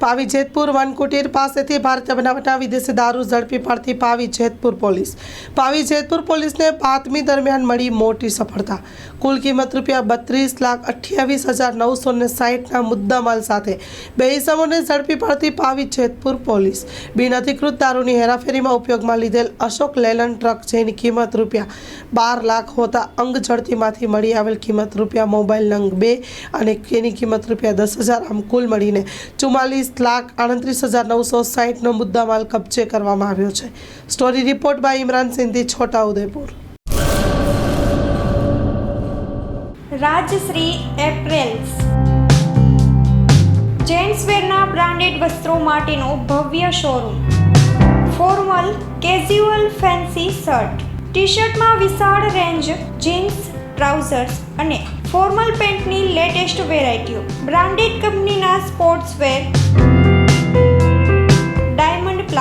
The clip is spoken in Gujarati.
પાવી જેતપુર વનકુટીર પાસેથી ભારતીય બનાવટના વિદેશી દારૂ ઝડપી પાડતી પાવી જેતપુર પોલીસ. પાવી જેતપુર પોલીસને પાંચમી દરમિયાન મળી મોટી સફળતા. કુલ કિંમત રૂપિયા બત્રીસ લાખ અઠ્યાવીસ હજાર નવસો ને સાહીઠના મુદ્દામાલ સાથે બે ઇસમોને ઝડપી પાડતી પાવી જેતપુર પોલીસ. બિન અધિકૃત દારૂની હેરાફેરીમાં ઉપયોગમાં લીધેલ અશોક લેલન ટ્રક જેની કિંમત રૂપિયા બાર લાખ હોતા અંગ ઝડતીમાંથી મળી આવેલ કિંમત રૂપિયા મોબાઈલ નંગ બે અને તેની કિંમત રૂપિયા દસ હજાર આમ કુલ મળીને ચુમ્માલીસ લાખ આડત્રીસ હજાર નવસો સાહીઠનો મુદ્દામાલ કબજે કરવામાં આવ્યો છે. Story report by Imran Sindhi, Chhotaudepur. Rajshree Aprils. જેન્ટ્સવેરના branded વસ્ત્રો માટેનો ભવ્ય showroom. Formal casual fancy shirt T શર્ટમાં વિશાળ રેન્જ જીન્સ ટ્રાઉઝર્સ અને ફોર્મલ પેન્ટની લેટેસ્ટ વેરાયટીઓ બ્રાન્ડેડ કંપનીના સ્પોર્ટ્સવેર